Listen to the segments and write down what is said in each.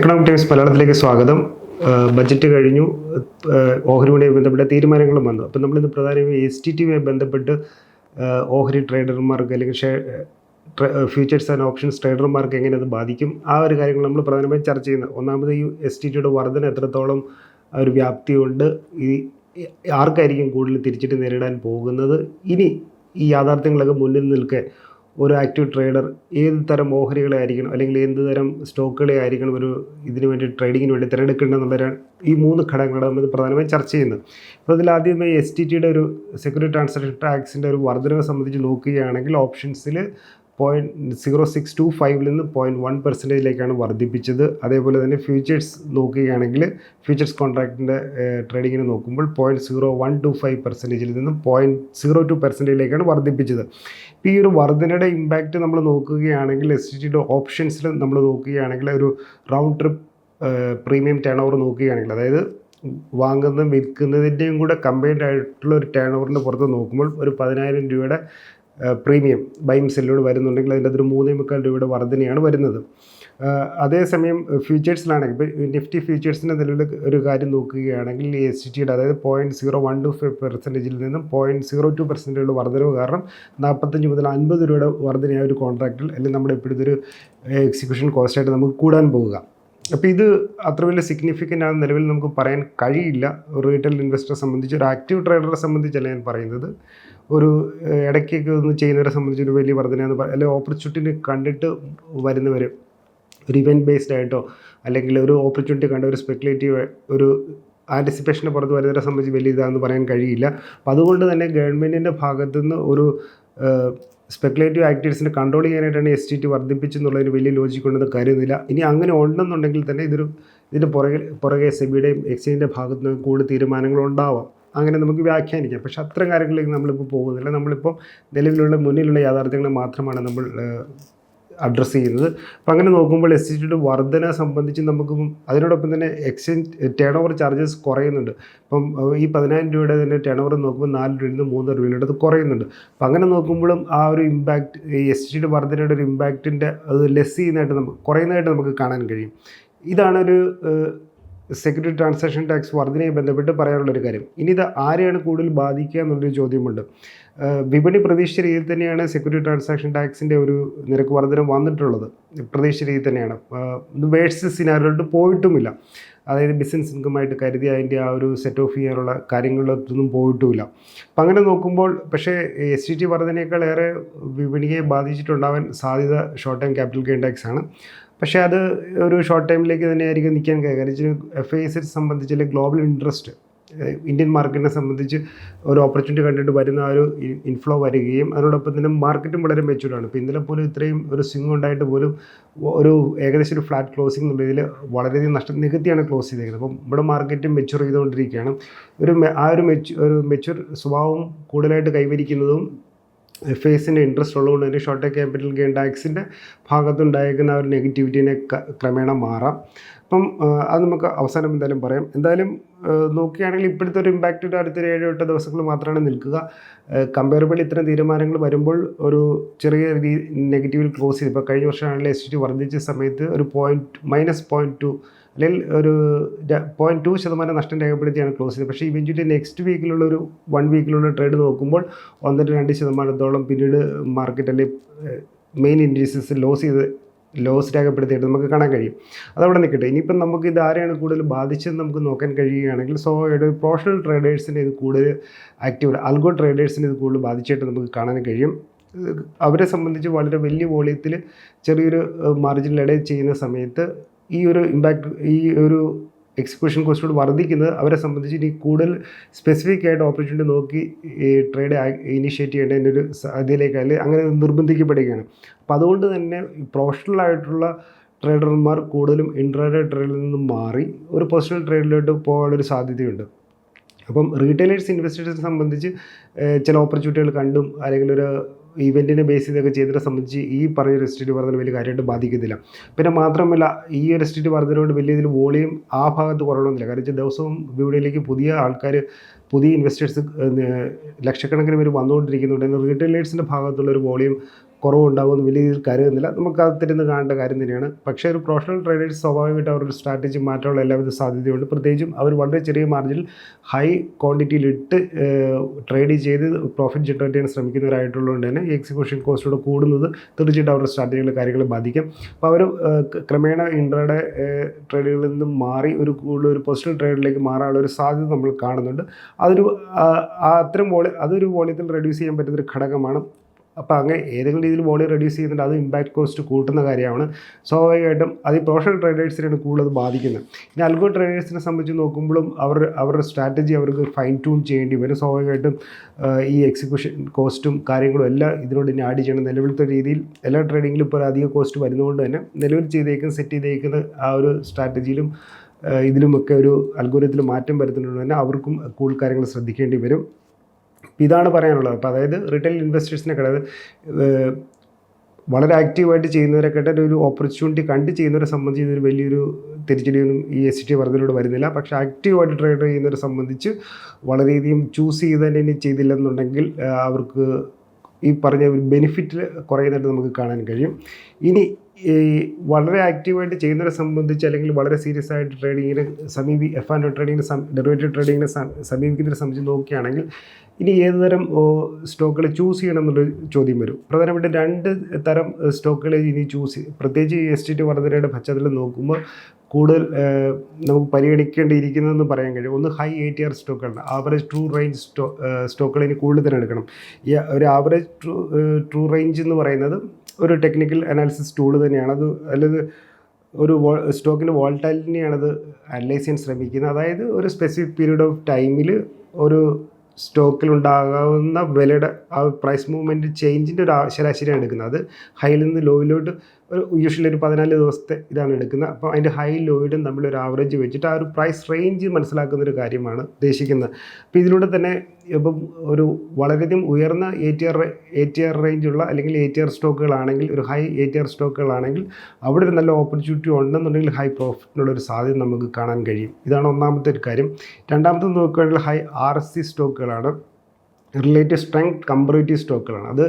Economic times മലയാളത്തിലേക്ക് സ്വാഗതം. Budget കഴിഞ്ഞു. ഓഹരിയുമായി ബന്ധപ്പെട്ട തീരുമാനങ്ങളും വന്നു. അപ്പം നമ്മളിന്ന് പ്രധാനമായും എസ് ടി ടിയുമായി ബന്ധപ്പെട്ട് ഓഹരി ട്രേഡർമാർക്ക് അല്ലെങ്കിൽ ഷെയർ ഫ്യൂച്ചേഴ്സ് ആൻഡ് ഓപ്ഷൻസ് ട്രേഡർമാർക്ക് എങ്ങനെ അത് ബാധിക്കും? ആ ഒരു കാര്യങ്ങൾ നമ്മൾ പ്രധാനമായും ചർച്ച ചെയ്യുന്നത് ഒന്നാമത് ഈ എസ് ടി ടിയുടെ വർധന എത്രത്തോളം ഒരു വ്യാപ്തിയുണ്ട്? ഈ ആർക്കായിരിക്കും കൂടുതൽ തിരിച്ചിട്ട് നേരിടാൻ പോകുന്നത്? ഇനി ഈ യാഥാർത്ഥ്യങ്ങളൊക്കെ മുന്നിൽ നിൽക്കെ ഒരു ആക്റ്റീവ് ട്രേഡർ ഏത് തരം ഓഹരികളെ ആയിരിക്കണം അല്ലെങ്കിൽ എന്ത് തരം സ്റ്റോക്കുകളെ ആയിരിക്കണം ഒരു ഇതിനു വേണ്ടി ട്രേഡിങ്ങിന് വേണ്ടി തിരഞ്ഞെടുക്കേണ്ടതെന്നുള്ള ഈ മൂന്ന് ഘടകങ്ങളാണ് നമ്മൾ പ്രധാനമായും ചർച്ച ചെയ്യുന്നത്. അപ്പോൾ അതിൽ ആദ്യമായി എസ് ടി ടിയുടെ ഒരു സെക്യൂരിറ്റി ട്രാൻസാക്ഷൻ ടാക്സിന്റെ ഒരു വർധനവ് സംബന്ധിച്ച് നോക്കുകയാണെങ്കിൽ ഓപ്ഷൻസിൽ പോയിന്റ് സീറോ സിക്സ് ടു ഫൈവിൽ നിന്ന് പോയിന്റ് വൺ പെർസെന്റേജിലേക്കാണ് വർദ്ധിപ്പിച്ചത്. അതേപോലെ തന്നെ ഫ്യൂച്ചേഴ്സ് നോക്കുകയാണെങ്കിൽ ഫ്യൂച്ചേഴ്സ് കോൺട്രാക്റ്റിന്റെ ട്രേഡിങ്ങിന് നോക്കുമ്പോൾ point zero one two five പെർസെന്റേജിൽ നിന്നും പോയിന്റ് സീറോ ടു പെർസെന്റേജിലേക്കാണ് വർദ്ധിപ്പിച്ചത്. ഇപ്പോൾ ഈ ഒരു വർധനയുടെ ഇമ്പാക്റ്റ് നമ്മൾ നോക്കുകയാണെങ്കിൽ എസ് ടി ടിയുടെ ഓപ്ഷൻസിൽ നമ്മൾ നോക്കുകയാണെങ്കിൽ ഒരു round trip premium turnover നോക്കുകയാണെങ്കിൽ അതായത് വാങ്ങുന്നതും വിൽക്കുന്നതിന്റെയും കൂടെ കമ്പൈൻഡ് ആയിട്ടുള്ള ഒരു ടേൺ ഓവറിന്റെ പുറത്ത് നോക്കുമ്പോൾ ഒരു പതിനായിരം രൂപയുടെ പ്രീമിയം ബൈം സെല്ലിലൂടെ വരുന്നുണ്ടെങ്കിൽ അതിന്റെ അതൊരു മൂന്നേ മുക്കാൽ രൂപയുടെ വർധനയാണ് വരുന്നത്. അതേസമയം ഫ്യൂച്ചേഴ്സിലാണെങ്കിൽ ഇപ്പോൾ നിഫ്റ്റി ഫ്യൂച്ചേഴ്സിന്റെ നിലവിൽ ഒരു കാര്യം നോക്കുകയാണെങ്കിൽ എസ് ടിയുടെ അതായത് point zero one two five പെർസെന്റേജിൽ നിന്നും പോയിന്റ് സീറോ ടു പെർസെന്റേജുള്ള വർധനവ് കാരണം നാൽപ്പത്തഞ്ച് മുതൽ അൻപത് രൂപയുടെ വർധനയായ ഒരു കോൺട്രാക്റ്റിൽ അല്ലെങ്കിൽ നമ്മുടെ ഇപ്പോഴത്തെ ഒരു എക്സിക്യൂഷൻ കോസ്റ്റായിട്ട് നമുക്ക് കൂടാൻ പോവുക. അപ്പോൾ ഇത് അത്ര വലിയ സിഗ്നിഫിക്കന്റ് ആണെന്ന് നിലവിൽ നമുക്ക് പറയാൻ കഴിയില്ല. റീറ്റെയിൽ ഇൻവെസ്റ്ററെ സംബന്ധിച്ച് ഒരു ആക്റ്റീവ് ട്രേഡറെ സംബന്ധിച്ചല്ല ഞാൻ പറയുന്നത്. ഒരു ഇടയ്ക്കൊക്കെ ഒന്ന് ചെയ്യുന്നവരെ സംബന്ധിച്ച് ഒരു വലിയ വർധനയെന്ന് പറയാം. അല്ലെങ്കിൽ ഓപ്പർച്യൂണിറ്റി കണ്ടിട്ട് വരുന്നവർ ഒരു ഇവന്റ് ബേസ്ഡ് ആയിട്ടോ അല്ലെങ്കിൽ ഒരു ഓപ്പർച്യൂണിറ്റി കണ്ട ഒരു സ്പെക്കുലേറ്റീവ് ഒരു ആന്റിസിപ്പേഷന് പുറത്ത് വരുന്നവരെ സംബന്ധിച്ച് വലിയ ഇതാണെന്ന് പറയാൻ കഴിയില്ല. അപ്പോൾ അതുകൊണ്ട് തന്നെ ഗവൺമെന്റിന്റെ ഭാഗത്തുനിന്ന് ഒരു സ്പെക്കുലേറ്റീവ് ആക്ടിവിറ്റീസിനെ കൺട്രോൾ ചെയ്യാനായിട്ടാണ് എസ് ടി ടി വർദ്ധിപ്പിച്ചെന്നുള്ളതിന് വലിയ ലോജിക് ഉണ്ടെന്ന് കരുതുന്നില്ല. ഇനി അങ്ങനെ ഉണ്ടെന്നുണ്ടെങ്കിൽ തന്നെ ഇതൊരു ഇതിന്റെ പുറകെ പുറകെ സെബിയുടെയും എക്സ്ചേഞ്ചിന്റെ ഭാഗത്തു നിന്ന് കൂടുതൽ തീരുമാനങ്ങൾ ഉണ്ടാവാം. അങ്ങനെ നമുക്ക് വ്യാഖ്യാനിക്കാം. പക്ഷേ അത്തരം കാര്യങ്ങളിലേക്ക് നമ്മളിപ്പോൾ പോകുന്നില്ല. നമ്മളിപ്പോൾ നിലവിലുള്ള മുന്നിലുള്ള യാഥാർത്ഥ്യങ്ങൾ മാത്രമാണ് നമ്മൾ അഡ്രസ്സ് ചെയ്യുന്നത്. അപ്പോൾ അങ്ങനെ നോക്കുമ്പോൾ എസ് ടിയുടെ വർധന സംബന്ധിച്ച് നമുക്ക് അതിനോടൊപ്പം തന്നെ എക്സ്ചേഞ്ച് ടേൺ ഓവർ ചാർജസ് കുറയുന്നുണ്ട്. ഇപ്പം ഈ പതിനായിരം രൂപയുടെ തന്നെ ടേൺ ഓവർ നോക്കുമ്പോൾ നാല് രൂപയിൽ നിന്ന് മൂന്ന് രൂപയുടെ അത് കുറയുന്നുണ്ട്. അപ്പം അങ്ങനെ നോക്കുമ്പോഴും ആ ഒരു ഇമ്പാക്റ്റ് ഈ എസ് ടിയുടെ വർധനയുടെ ഒരു ഇമ്പാക്റ്റിന്റെ അത് ലെസ് ചെയ്യുന്നതായിട്ട് നമുക്ക് കുറയുന്നതായിട്ട് നമുക്ക് കാണാൻ കഴിയും. ഇതാണ് ഒരു സെക്യൂരിറ്റി ട്രാൻസാക്ഷൻ ടാക്സ് വർധനയെ ബന്ധപ്പെട്ട് പറയാനുള്ളൊരു കാര്യം. ഇനി ഇത് ആരെയാണ് കൂടുതൽ ബാധിക്കുക എന്നുള്ളൊരു ചോദ്യമുണ്ട്. വിപണി പ്രതീക്ഷിച്ച രീതിയിൽ തന്നെയാണ് സെക്യൂരിറ്റി ട്രാൻസാക്ഷൻ ടാക്സിന്റെ ഒരു നിരക്ക് വർധന വന്നിട്ടുള്ളത്. പ്രതീക്ഷിച്ച രീതിയിൽ തന്നെയാണ്. വേഴ്സ് സിനാറിലോട്ട് പോയിട്ടുമില്ല. അതായത് ബിസിനസ് ഇൻകമായിട്ട് കരുതി അതിന്റെ ആ ഒരു സെറ്റ് ഓഫ് ചെയ്യാനുള്ള കാര്യങ്ങളിലൊന്നും പോയിട്ടുമില്ല. അപ്പം അങ്ങനെ നോക്കുമ്പോൾ പക്ഷേ എസ് ടി ടി വർധനയേക്കാൾ ഏറെ വിപണിയെ ബാധിച്ചിട്ടുണ്ടാവാൻ സാധ്യത short time capital gain tax ആണ്. പക്ഷേ അത് ഒരു ഷോർട്ട് ടൈമിലേക്ക് തന്നെ ആയിരിക്കും നിൽക്കാൻ കാര്യം എഫ് ഐ എസ് സംബന്ധിച്ച് അല്ലെങ്കിൽ ഗ്ലോബൽ ഇൻട്രസ്റ്റ് ഇന്ത്യൻ മാർക്കറ്റിനെ സംബന്ധിച്ച് ഒരു ഓപ്പർച്യൂണിറ്റി കണ്ടിട്ട് വരുന്ന ആ ഒരു ഇൻഫ്ലോ വരികയും അതിനോടൊപ്പം തന്നെ മാർക്കറ്റും വളരെ മെച്ചൂർഡാണ് ഇപ്പോൾ ഇന്നലെ പോലും ഇത്രയും ഒരു സ്വിംഗ് ഉണ്ടായിട്ട് പോലും ഒരു ഏകദേശം ഒരു ഫ്ലാറ്റ് ക്ലോസിംഗ് എന്നുള്ള ഇതിൽ വളരെയധികം നഷ്ടം നികത്തിയാണ് ക്ലോസ് ചെയ്തേക്കുന്നത്. അപ്പം ഇവിടെ മാർക്കറ്റും മെച്ചൂർ ചെയ്തുകൊണ്ടിരിക്കുകയാണ്. ഒരു ആ ഒരു മെച്ചു ഒരു മെച്ചൂർ സ്വഭാവം കൂടുതലായിട്ട് കൈവരിക്കുന്നതും എഫ് ഐസിന്റെ ഇൻട്രസ്റ്റ് ഉള്ളതുകൊണ്ട് തന്നെ ഷോർട്ട് ക്യാപിറ്റൽ ഗെയിൻ ടാക്സിന്റെ ഭാഗത്തുണ്ടായിരിക്കുന്ന ഒരു നെഗറ്റിവിറ്റീനെ ക്രമേണ മാറാം. അപ്പം അത് നമുക്ക് അവസാനം എന്തായാലും പറയാം. എന്തായാലും നോക്കുകയാണെങ്കിൽ ഇപ്പോഴത്തെ ഒരു ഇമ്പാക്റ്റ് അടുത്തൊരു ഏഴ് എട്ട് ദിവസങ്ങൾ മാത്രമാണ് നിൽക്കുക. കമ്പയറബിൾ ഇത്തരം തീരുമാനങ്ങൾ വരുമ്പോൾ ഒരു ചെറിയ നെഗറ്റീവിൽ ക്ലോസ് ചെയ്ത്. ഇപ്പോൾ കഴിഞ്ഞ വർഷമാണെങ്കിൽ എസ് ടി വർദ്ധിച്ച സമയത്ത് ഒരു പോയിന്റ് മൈനസ് പോയിന്റ് ടു അല്ലെങ്കിൽ ഒരു പോയിന്റ് ടു ശതമാനം നഷ്ടം രേഖപ്പെടുത്തിയാണ് ക്ലോസ് ചെയ്തത്. പക്ഷേ ഇവൻച്വലി നെക്സ്റ്റ് വീക്കിലുള്ള ഒരു വൺ വീക്കിലുള്ള ട്രേഡ് നോക്കുമ്പോൾ ഒന്നര രണ്ട് ശതമാനത്തോളം പിന്നീട് മാർക്കറ്റ് അല്ലെങ്കിൽ മെയിൻ ഇൻഡീസസ് ലോസ് ചെയ്ത് ലോസ് രേഖപ്പെടുത്തിയിട്ട് നമുക്ക് കാണാൻ കഴിയും. അതവിടെ നിൽക്കട്ടെ. ഇനിയിപ്പം നമുക്ക് ഇത് ആരെയാണ് കൂടുതൽ ബാധിച്ചതെന്ന് നമുക്ക് നോക്കാൻ കഴിയുകയാണെങ്കിൽ സോ ഒരു പ്രൊഫഷണൽ ട്രേഡേഴ്സിന് ഇത് കൂടുതൽ ആക്റ്റീവ് അൽഗോ ട്രേഡേഴ്സിന് ഇത് കൂടുതൽ ബാധിച്ചായിട്ട് നമുക്ക് കാണാൻ കഴിയും. അവരെ സംബന്ധിച്ച് വളരെ വലിയ വോളിയത്തിൽ ചെറിയൊരു മാർജിനിൽ ഇടയിൽ ചെയ്യുന്ന സമയത്ത് ഈ ഒരു ഇമ്പാക്റ്റ് ഈ ഒരു എക്സിക്യൂഷൻ കോസ്റ്റോട് വർദ്ധിക്കുന്നത് അവരെ സംബന്ധിച്ച് ഇനി കൂടുതൽ സ്പെസിഫിക് ആയിട്ട് ഓപ്പർച്യൂണിറ്റി നോക്കി ട്രേഡ് ഇനിഷ്യേറ്റ് ചെയ്യേണ്ടതിന്റെ ഒരു സാധ്യതയിലേക്ക് അല്ലെങ്കിൽ അങ്ങനെ നിർബന്ധിക്കപ്പെടുകയാണ്. അപ്പോൾ അതുകൊണ്ട് തന്നെ പ്രൊഫഷണൽ ആയിട്ടുള്ള ട്രേഡർമാർ കൂടുതലും ഇൻട്രാഡേ ട്രേഡിൽ നിന്നും മാറി ഒരു പേഴ്സണൽ ട്രേഡിലോട്ട് പോകാനുള്ളൊരു സാധ്യതയുണ്ട്. അപ്പം റീറ്റെയിലേഴ്സ് ഇൻവെസ്റ്റേഴ്സിനെ സംബന്ധിച്ച് ചില ഓപ്പർച്യൂണിറ്റികൾ കണ്ടും അല്ലെങ്കിൽ ഒരു ഇവന്റിനെ ബേസ് ചെയ്തൊക്കെ ചെയ്തതിനെ സംബന്ധിച്ച് ഈ പറഞ്ഞ എസ്റ്റേറ്റ് വർധന വലിയ കാര്യമായിട്ട് ബാധിക്കത്തില്ല പിന്നെ മാത്രമല്ല ഈ എസ്റ്റേറ്റ് കൊണ്ട് വലിയ ഇതിൽ വോളിയം ആ ഭാഗത്ത് കുറവൊന്നുമില്ല. കാരണം വെച്ചാൽ ദിവസവും വിപണിയിലേക്ക് പുതിയ ആൾക്കാർ പുതിയ ഇൻവെസ്റ്റേഴ്സ് ലക്ഷക്കണക്കിന് പേര് വന്നുകൊണ്ടിരിക്കുന്നുണ്ട്. എന്നാൽ റീറ്റെയിലേഴ്സിന്റെ ഭാഗത്തുള്ള ഒരു വോളിയം കുറവുണ്ടാകുമെന്ന് വലിയ രീതിയിൽ കരുതുന്നില്ല. നമുക്ക് അകത്തിരുന്ന് കാണേണ്ട കാര്യം തന്നെയാണ്. പക്ഷേ ഒരു പ്രൊഫഷണൽ ട്രേഡേഴ്സ് സ്വാഭാവികമായിട്ട് അവരുടെ സ്ട്രാറ്റജി മാറ്റാനുള്ള എല്ലാവിധ സാധ്യതയുണ്ട്. പ്രത്യേകിച്ചും അവർ വളരെ ചെറിയ മാർജിനിൽ ഹൈ ക്വാണ്ടിറ്റിയിലിട്ട് ട്രേഡ് ചെയ്ത് പ്രോഫിറ്റ് ജനറേറ്റ് ചെയ്യാൻ ശ്രമിക്കുന്നവരായിട്ടുള്ളതുകൊണ്ട് തന്നെ എക്സിക്യൂഷൻ കോസ്റ്റോട് കൂടുന്നത് തീർച്ചയായിട്ടും അവരുടെ സ്ട്രാറ്റജികളെ കാര്യങ്ങളെ ബാധിക്കും. അപ്പോൾ അവർ ക്രമേണ ഇൻട്രയുടെ ട്രേഡുകളിൽ നിന്നും മാറി ഒരു കൂടുതൽ ഒരു പേഴ്സണൽ ട്രേഡിലേക്ക് മാറാനുള്ള ഒരു സാധ്യത നമ്മൾ കാണുന്നുണ്ട്. അതൊരു അത്തരം വോളി അതൊരു വോളിയത്തിൽ റെഡ്യൂസ് ചെയ്യാൻ പറ്റുന്നൊരു ഘടകമാണ് അപ്പോൾ അങ്ങനെ ഏതെങ്കിലും രീതിയിൽ വോളിയം റെഡ്യൂസ് ചെയ്യുന്നുണ്ട് അത് ഇമ്പാക്ട് കോസ്റ്റ് കൂട്ടുന്ന കാര്യമാണ്. സ്വാഭാവികമായിട്ടും അത് ഈ പ്രൊഫഷണൽ ട്രേഡേഴ്സിനാണ് കൂടുതൽ ബാധിക്കുന്നത്. ഇനി അൽഗോ ട്രേഡേഴ്സിനെ സംബന്ധിച്ച് നോക്കുമ്പോഴും അവർ അവരുടെ സ്ട്രാറ്റജി അവർക്ക് ഫൈൻ ട്യൂൺ ചെയ്യേണ്ടി വരും. സ്വാഭാവികമായിട്ടും ഈ എക്സിക്യൂഷൻ കോസ്റ്റും കാര്യങ്ങളും എല്ലാം ഇതിനോട് ഇനി ആഡ് ചെയ്യണം. നിലവിലത്തെ രീതിയിൽ എല്ലാ ട്രേഡിങ്ങിലും ഇപ്പോൾ അധിക കോസ്റ്റ് വരുന്നതുകൊണ്ട് തന്നെ നിലവിൽ ചെയ്തേക്കുന്ന സെറ്റ് ചെയ്തേക്കുന്ന ആ ഒരു സ്ട്രാറ്റജിയിലും ഇതിലുമൊക്കെ ഒരു അൽഗോരത്തിൽ മാറ്റം വരുത്തുന്നതുകൊണ്ട് തന്നെ അവർക്കും കൂടുതൽ കാര്യങ്ങൾ ശ്രദ്ധിക്കേണ്ടി വരും. ഇതാണ് പറയാനുള്ളത്. അപ്പോൾ അതായത് റിട്ടെയിൽ ഇൻവെസ്റ്റേഴ്സിനൊക്കെ അതായത് വളരെ ആക്റ്റീവായിട്ട് ചെയ്യുന്നവരെക്കാട്ട് ഒരു ഓപ്പർച്യൂണിറ്റി കണ്ട് ചെയ്യുന്നവരെ സംബന്ധിച്ച് ഇതൊരു വലിയൊരു തിരിച്ചടിയൊന്നും ഈ എസ് ടി വർദ്ധനയോട് വരുന്നില്ല. പക്ഷേ ആക്റ്റീവായിട്ട് ട്രേഡ് ചെയ്യുന്നവരെ സംബന്ധിച്ച് വളരെയധികം ചൂസ് ചെയ്ത് തന്നെ ഇനി ചെയ്തില്ലെന്നുണ്ടെങ്കിൽ അവർക്ക് ഈ പറഞ്ഞ ഒരു ബെനിഫിറ്റ് കുറയുന്നതായിട്ട് നമുക്ക് കാണാൻ കഴിയും. ഇനി ഈ വളരെ ആക്റ്റീവായിട്ട് ചെയ്യുന്നവരെ സംബന്ധിച്ച് അല്ലെങ്കിൽ വളരെ സീരിയസ് ആയിട്ട് ട്രേഡിങ്ങിന് സമീപി എഫ് ആൻഡ് ട്രേഡിങ്ങിന് ഡെറിവേറ്റീവ് ട്രേഡിങ്ങിനെ സമീപിക്കുന്നതിനെ സംബന്ധിച്ച് നോക്കുകയാണെങ്കിൽ ഇനി ഏത് തരം സ്റ്റോക്കുകൾ ചൂസ് ചെയ്യണം എന്നൊരു ചോദ്യം വരും. പ്രധാനമായിട്ടും രണ്ട് തരം സ്റ്റോക്കുകൾ ഇനി ചൂസ് പ്രത്യേകിച്ച് എസ് ടി ടി പശ്ചാത്തലം നോക്കുമ്പോൾ കൂടുതൽ നമുക്ക് പരിഗണിക്കേണ്ടിയിരിക്കുന്നതെന്ന് പറയാൻ കഴിയും. ഒന്ന് ഹൈ എ ടി ആർ സ്റ്റോക്കുകളുണ്ട് ആവറേജ് ട്രൂ റേഞ്ച് സ്റ്റോ സ്റ്റോക്കുകൾ ഇനി കൂടുതൽ എടുക്കണം. ഈ ഒരു ആവറേജ് ട്രൂ ട്രൂ റേഞ്ച് എന്ന് പറയുന്നത് ഒരു ടെക്നിക്കൽ അനാലിസിസ് ടൂൾ തന്നെയാണ്. അത് അല്ലെങ്കിൽ ഒരു സ്റ്റോക്കിന്റെ വോൾട്ടാലിറ്റിനെയാണ് അത് അനലൈസ് ചെയ്യാൻ ശ്രമിക്കുന്നത്. അതായത് ഒരു സ്പെസിഫിക് പീരീഡ് ഓഫ് ടൈമിൽ ഒരു സ്റ്റോക്കിൽ ഉണ്ടാകാവുന്ന വിലയുടെ ആ പ്രൈസ് മൂവ്മെന്റ് ചേഞ്ചിന്റെ ഒരു ശരാശരിയാണ് എടുക്കുന്നത്. അത് ഹൈയിൽ നിന്ന് ലോയിലോട്ട് ഒരു യൂഷ്വലി ഒരു പതിനാല് ദിവസത്തെ ഇതാണ് എടുക്കുന്നത്. അപ്പോൾ അതിന്റെ ഹൈ ലോയിഡും തമ്മിൽ ഒരു ആവറേജ് വെച്ചിട്ട് ആ ഒരു പ്രൈസ് റേഞ്ച് മനസ്സിലാക്കുന്ന ഒരു കാര്യമാണ് ഉദ്ദേശിക്കുന്നത്. അപ്പോൾ ഇതിലൂടെ തന്നെ ഇപ്പം ഒരു വളരെയധികം ഉയർന്ന A T R A T R റേഞ്ചുള്ള അല്ലെങ്കിൽ എ ടി ആർ സ്റ്റോക്കുകളാണെങ്കിൽ ഒരു ഹൈ എ ടി ആർ സ്റ്റോക്കുകളാണെങ്കിൽ അവിടെ ഒരു നല്ല ഓപ്പർച്യൂണിറ്റി ഉണ്ടെന്നുണ്ടെങ്കിൽ ഹൈ പ്രോഫിറ്റിനുള്ള ഒരു സാധ്യത നമുക്ക് കാണാൻ കഴിയും. ഇതാണ് ഒന്നാമത്തെ ഒരു കാര്യം. രണ്ടാമത്തെ നോക്കുകയാണെങ്കിൽ ഹൈ ആർ എസ് സി സ്റ്റോക്കുകളാണ് റിലേറ്റീവ് സ്ട്രെങ്ത് കമ്പറേറ്റീവ് സ്റ്റോക്കുകളാണ് അത്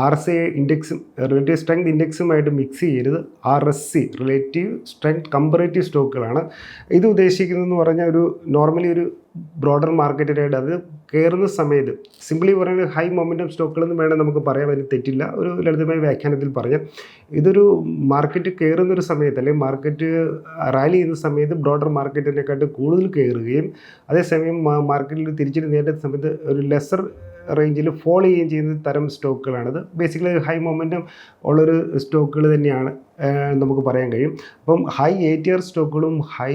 ആർ എസ് എ ഇൻഡെക്സും റിലേറ്റീവ് സ്ട്രെങ്ത് ഇൻഡെക്സുമായിട്ട് മിക്സ് ചെയ്യരുത്. R S C relative strength comparative സ്റ്റോക്കുകളാണ് ഇത് ഉദ്ദേശിക്കുന്നതെന്ന് പറഞ്ഞാൽ ഒരു നോർമലി ഒരു ബ്രോഡർ മാർക്കറ്റിലായിട്ട് അത് കയറുന്ന സമയത്ത് സിംപ്ലി പറയുന്നത് ഹൈ മൊമെന്റം സ്റ്റോക്കുകളെന്ന് വേണമെങ്കിൽ നമുക്ക് പറയാൻ അതിന് തെറ്റില്ല. ഒരു ലളിതമായ വ്യാഖ്യാനത്തിൽ പറഞ്ഞാൽ ഇതൊരു മാർക്കറ്റ് കയറുന്ന ഒരു സമയത്ത് അല്ലെങ്കിൽ മാർക്കറ്റ് റാലി ചെയ്യുന്ന സമയത്ത് ബ്രോഡർ മാർക്കറ്റിനെക്കാട്ട് കൂടുതൽ കയറുകയും അതേസമയം മാർക്കറ്റിൽ തിരിച്ചിട്ട് നേരിടുന്ന സമയത്ത് ഒരു ലെസർ റേഞ്ചിൽ ഫോളോ ചെയ്യുകയും ചെയ്യുന്ന തരം സ്റ്റോക്കുകളാണിത് ബേസിക്കലി ഹൈ മൊമെന്റം ഉള്ളൊരു സ്റ്റോക്കുകൾ തന്നെയാണ് നമുക്ക് പറയാൻ കഴിയും. അപ്പം high A T R സ്റ്റോക്കുകളും high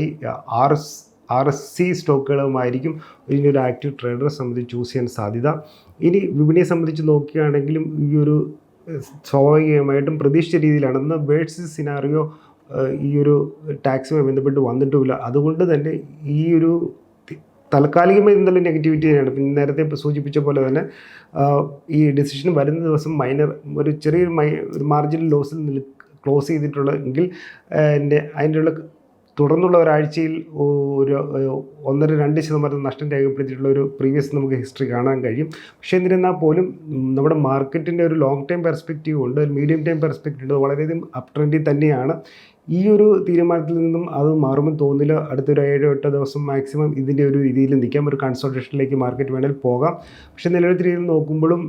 R S R S C സ്റ്റോക്കുകളുമായിരിക്കും ഇനി ഒരു ആക്റ്റീവ് ട്രേഡറെ സംബന്ധിച്ച് ചൂസ് ചെയ്യാൻ സാധ്യത. ഇനി വിപണിയെ സംബന്ധിച്ച് നോക്കുകയാണെങ്കിലും ഈ ഒരു സ്വാഭാവികമായിട്ടും പ്രതീക്ഷിച്ച രീതിയിലാണ്. എന്നാൽ ബേഡ്സ് സിനാറിയോ ഈ ഒരു ടാക്സുമായി ബന്ധപ്പെട്ട് വന്നിട്ടുമില്ല. അതുകൊണ്ട് തന്നെ ഈ ഒരു താൽക്കാലികമായി എന്തെങ്കിലും നെഗറ്റിവിറ്റി തന്നെയാണ്. പിന്നെ നേരത്തെ ഇപ്പോൾ സൂചിപ്പിച്ച പോലെ തന്നെ ഈ ഡിസിഷൻ വരുന്ന ദിവസം മൈനർ ഒരു ചെറിയൊരു മൈ ഒരു മാർജിനൽ ലോസിൽ നിൽ ക്ലോസ് ചെയ്തിട്ടുള്ള എങ്കിൽ എന്റെ അതിന്റെ ഉള്ള തുടർന്നുള്ള ഒരാഴ്ചയിൽ ഒരു ഒന്നര രണ്ട് ശതമാനം നഷ്ടം രേഖപ്പെടുത്തിയിട്ടുള്ള ഒരു പ്രീവിയസ് നമുക്ക് ഹിസ്റ്ററി കാണാൻ കഴിയും. പക്ഷേ എന്നിരുന്നാൽ പോലും നമ്മുടെ മാർക്കറ്റിന്റെ ഒരു ലോങ് ടൈം പെർസ്പെക്റ്റീവ് ഉണ്ട് ഒരു മീഡിയം ടൈം പെർസ്പെക്റ്റീവ് ഉണ്ട് വളരെയധികം അപ് ട്രെൻഡിൽ തന്നെയാണ്. ഈ ഒരു തീരുമാനത്തിൽ നിന്നും അത് മാറുമെന്ന് തോന്നില്ല അടുത്തൊരു ഏഴോ എട്ടോ ദിവസം മാക്സിമം ഇതിന്റെ ഒരു രീതിയിൽ നിൽക്കാം. ഒരു കൺസൾട്ടേഷനിലേക്ക് മാർക്കറ്റ് വേണമെങ്കിൽ പോകാം. പക്ഷേ നിലവിലത്തെ രീതിയിൽ നോക്കുമ്പോഴും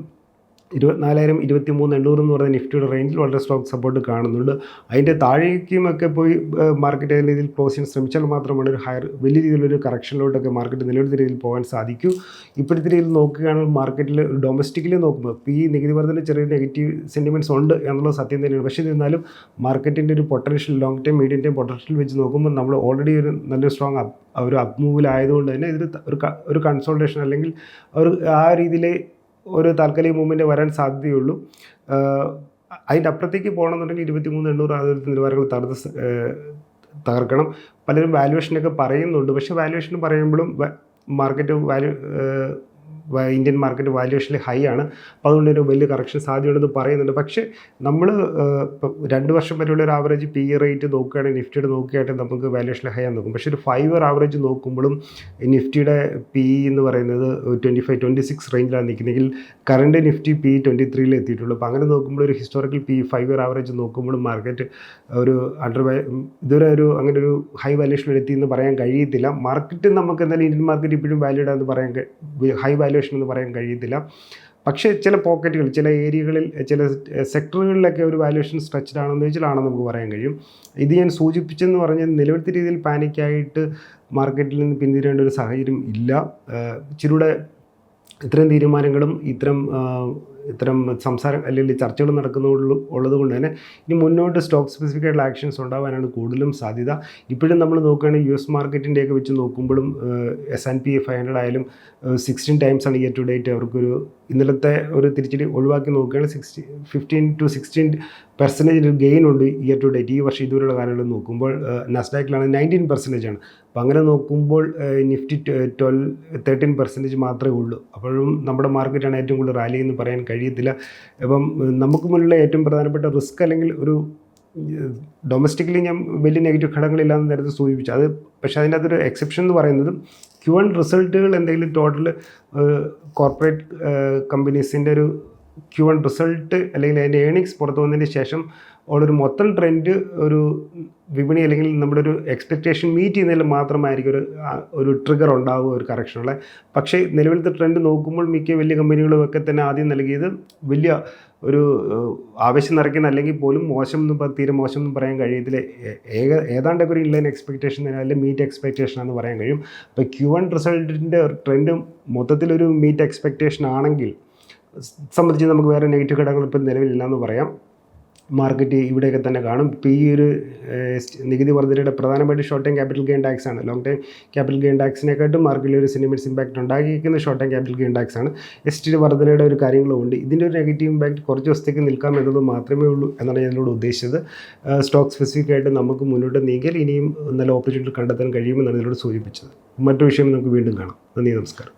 ഇരുപത്തിനാലായിരം ഇരുപത്തി മൂന്ന് എണ്ണൂറ് എന്ന് പറയുന്ന നിഫ്റ്റിയുടെ റേഞ്ചിൽ വളരെ സ്ട്രോങ് സപ്പോർട്ട് കാണുന്നുണ്ട്. അതിന്റെ താഴേക്കുമൊക്കെ പോയി മാർക്കറ്റ് രീതിയിൽ ക്ലോസ് ചെയ്യാൻ ശ്രമിച്ചാൽ മാത്രമാണ് ഒരു ഹയർ വലിയ രീതിയിലൊരു കറക്ഷനിലോട്ടൊക്കെ മാർക്കറ്റ് നിലവിലത്തെ രീതിയിൽ പോകാൻ സാധിക്കൂ. ഇപ്പോഴത്തെ രീതിയിൽ നോക്കുകയാണെങ്കിൽ മാർക്കറ്റിൽ ഡൊമസ്റ്റിക്കലി നോക്കുമ്പോൾ ഈ നികുതി വർധന ചെറിയ നെഗറ്റീവ് സെന്റിമെന്റ്സ് ഉണ്ട് എന്നുള്ളത് സത്യം തന്നെയാണ്. പക്ഷേ എന്നിരുന്നാലും മാർക്കറ്റിന്റെ ഒരു potential long time medium time potential വെച്ച് നോക്കുമ്പോൾ നമ്മൾ ഓൾറെഡി ഒരു നല്ലൊരു സ്ട്രോങ് ഒരു അപ്പ് മൂവിലായതുകൊണ്ട് തന്നെ ഇതിൽ ഒരു ഒരു കൺസോൾട്ടേഷൻ അല്ലെങ്കിൽ ഒരു ആ രീതിയിൽ ഒരു താൽക്കാലിക മൂവ്മെന്റ് വരാൻ സാധ്യതയുള്ളൂ. അതിന്റെ അപ്പുറത്തേക്ക് പോകണമെന്നുണ്ടെങ്കിൽ ഇരുപത്തി മൂന്ന് എണ്ണൂറ് ആദ്യത്തെ നിലവാരങ്ങൾ തകർത്ത് തകർക്കണം. പലരും വാല്യുവേഷനൊക്കെ പറയുന്നുണ്ട്. പക്ഷേ വാല്യുവേഷൻ പറയുമ്പോഴും മാർക്കറ്റ് വാല്യൂ ഇന്ത്യൻ മാർക്കറ്റ് വാല്യുവേഷനിൽ ഹൈ ആണ്. അപ്പോൾ അതുകൊണ്ട് ഒരു വലിയ കറക്ഷൻ സാധ്യതയുണ്ടെന്ന് പറയുന്നുണ്ട്. പക്ഷേ നമ്മൾ രണ്ട് വർഷം വരെയുള്ള ഒരു ആവറേജ് പി ഇ റേറ്റ് നോക്കുകയാണെങ്കിൽ നിഫ്റ്റിയുടെ നോക്കുകയാണെങ്കിൽ നമുക്ക് വാല്യുവേഷൻ ഹൈ ആണ് നോക്കും. പക്ഷേ ഒരു ഫൈവ് ഇയർ ആവറേജ് നോക്കുമ്പോഴും നിഫ്റ്റിയുടെ പി ഇ എന്ന് പറയുന്നത് ട്വന്റി ഫൈവ് ട്വന്റി സിക്സ് റേഞ്ചിലാണ് നിൽക്കുന്നതെങ്കിൽ കറണ്ട് നിഫ്റ്റി പി ട്വന്റി ത്രീയിൽ എത്തിയിട്ടുള്ളൂ. അപ്പോൾ അങ്ങനെ നോക്കുമ്പോൾ ഒരു historical P five year average നോക്കുമ്പോഴും മാർക്കറ്റ് ഒരു അണ്ടർ ഇതുവരെ ഒരു അങ്ങനെ ഒരു ഹൈ വാല്യുവേഷനിൽ എത്തി എന്ന് പറയാൻ കഴിയത്തില്ല. മാർക്കറ്റ് നമുക്ക് എന്തായാലും ഇന്ത്യൻ മാർക്കറ്റ് ഇപ്പോഴും വാല്യൂഡ് പറയാൻ ഹൈ വാല്യുവേഷൻ എന്ന് പറയാൻ കഴിയത്തില്ല പക്ഷേ ചില പോക്കറ്റുകൾ ചില ഏരിയകളിൽ ചില സെക്ടറുകളിലൊക്കെ ഒരു വാല്യുവേഷൻ സ്ട്രെച്ചഡ് ആണെന്ന് വെച്ചാലാണെന്ന് നമുക്ക് പറയാൻ കഴിയും. ഇത് ഞാൻ സൂചിപ്പിച്ചെന്ന് പറഞ്ഞാൽ നിലവിലത്തെ രീതിയിൽ പാനിക്കായിട്ട് മാർക്കറ്റിൽ നിന്ന് പിന്തിരേണ്ട ഒരു സാഹചര്യം ഇല്ല. ഇച്ചിരൂടെ ഇത്തരം തീരുമാനങ്ങളും ഇത്തരം ഇത്തരം സംസാരം അല്ലെങ്കിൽ ചർച്ചകൾ നടക്കുന്നുള്ളൂ ഉള്ളത് കൊണ്ട് തന്നെ ഇനി മുന്നോട്ട് സ്റ്റോക്ക് സ്പെസിഫിക് ആയിട്ടുള്ള ആക്ഷൻസ് ഉണ്ടാവാനാണ് കൂടുതലും സാധ്യത. ഇപ്പോഴും നമ്മൾ നോക്കുകയാണെങ്കിൽ യു എസ് മാർക്കറ്റിന്റെയൊക്കെ വെച്ച് നോക്കുമ്പോഴും S and P five hundred ആയാലും സിക്സ്റ്റീൻ ടൈംസ് ആണ് ഇയർ ടു ഡേറ്റ് അവർക്കൊരു ഇന്നലത്തെ ഒരു തിരിച്ചടി ഒഴിവാക്കി നോക്കുകയാണെങ്കിൽ sixty fifteen to sixteen percentage gain ഉണ്ട് ഇയർ ടു ഡേറ്റ് ഈ വർഷം ഇതുവരെയുള്ള കാലങ്ങളിൽ നോക്കുമ്പോൾ നസ്ഡാക്കിലാണ് നയന്റീൻ പെർസെന്റേജ് ആണ്. അപ്പോൾ അങ്ങനെ നോക്കുമ്പോൾ നിഫ്റ്റി ട്വൽവ് തേർട്ടീൻ പെർസെന്റേജ് മാത്രമേ ഉള്ളൂ. അപ്പോഴും നമ്മുടെ മാർക്കറ്റാണ് ഏറ്റവും കൂടുതൽ റാലി എന്ന് പറയാൻ കഴിയത്തില്ല. അപ്പം നമുക്ക് മുന്നിലുള്ള ഏറ്റവും പ്രധാനപ്പെട്ട റിസ്ക് അല്ലെങ്കിൽ ഒരു ഡൊമസ്റ്റിക്കലി ഞാൻ വലിയ നെഗറ്റീവ് ഘടകങ്ങളില്ലാന്ന് നേരത്തെ സൂചിപ്പിച്ചു. അത് പക്ഷേ അതിന്റെ അതൊരു എക്സെപ്ഷൻ എന്ന് പറയുന്നത് ക്യു വൺ റിസൾട്ടുകൾ എന്തെങ്കിലും ടോട്ടൽ കോർപ്പറേറ്റ് കമ്പനീസിന്റെ ഒരു ക്യു വൺ റിസൾട്ട് അല്ലെങ്കിൽ അതിന്റെ ഏണിങ്സ് പുറത്തു വന്നതിന് ശേഷം ഉള്ളൊരു മൊത്തം ട്രെൻഡ് ഒരു വിപണി അല്ലെങ്കിൽ നമ്മുടെ ഒരു എക്സ്പെക്റ്റേഷൻ മീറ്റ് ചെയ്യുന്നതിൽ മാത്രമായിരിക്കും ഒരു ഒരു ട്രിഗർ ഉണ്ടാവുക ഒരു കറക്ഷനുള്ള പക്ഷേ നിലവിലത്തെ ട്രെൻഡ് നോക്കുമ്പോൾ മിക്ക വലിയ കമ്പനികളും ഒക്കെ തന്നെ ആദ്യം നൽകിയത് വലിയ ഒരു ആവശ്യം ആവേശം നിറയ്ക്കുന്ന അല്ലെങ്കിൽ പോലും മോശം എന്ന് തീരെ മോശം എന്ന് പറയാൻ കഴിയത്തില്ല. ഏക ഏതാണ്ടൊക്കെ ഒരു ഇൻലൈൻ എക്സ്പെക്റ്റേഷൻ അല്ലെങ്കിൽ മീറ്റ് എക്സ്പെക്റ്റേഷൻ എന്ന് പറയാൻ കഴിയും. അപ്പോൾ ക്യു വൺ റിസൾട്ടിന്റെ ട്രെൻഡ് മൊത്തത്തിലൊരു മീറ്റ് എക്സ്പെക്റ്റേഷൻ ആണെങ്കിൽ സംബന്ധിച്ച് നമുക്ക് വേറെ നെഗറ്റീവ് ഘടകങ്ങൾ ഇപ്പം നിലവിലില്ല എന്ന് പറയാം. മാർക്കറ്റ് ഇവിടെയൊക്കെ തന്നെ കാണും. ഇപ്പോൾ ഈ ഒരു നികുതി വർധനയുടെ പ്രധാനമായിട്ട് short time capital gain tax ആണ്. ലോങ് ടൈം ക്യാപിറ്റൽ ഗെയിൻ ടാക്സിനെക്കാട്ടും മാർക്കറ്റിൽ ഒരു സിനിമറ്റ്സ് ഇമ്പാക്റ്റ് ഉണ്ടാക്കിയിരിക്കുന്ന short time capital gain tax ആണ്. എസ് ടി വർധനയുടെ ഒരു കാര്യങ്ങളും ഉണ്ട്. ഇതിന്റെ ഒരു നെഗറ്റീവ് ഇമ്പാക്റ്റ് കുറച്ച് ദിവസത്തേക്ക് നിൽക്കാം എന്നത് മാത്രമേ ഉള്ളൂ എന്നാണ് ഞാൻ ഉദ്ദേശിച്ചത്. സ്റ്റോക്ക് സ്പെസിഫിക് ആയിട്ട് നമുക്ക് മുന്നോട്ട് നീങ്ങിയാൽ ഇനിയും നല്ല ഓപ്പർച്യൂണിറ്റി കണ്ടെത്താൻ കഴിയുമെന്നാണ് ഇതിലൂടെ സൂചിപ്പിച്ചത്. മറ്റു വിഷയം നമുക്ക് വീണ്ടും കാണാം. നന്ദി നമസ്കാരം.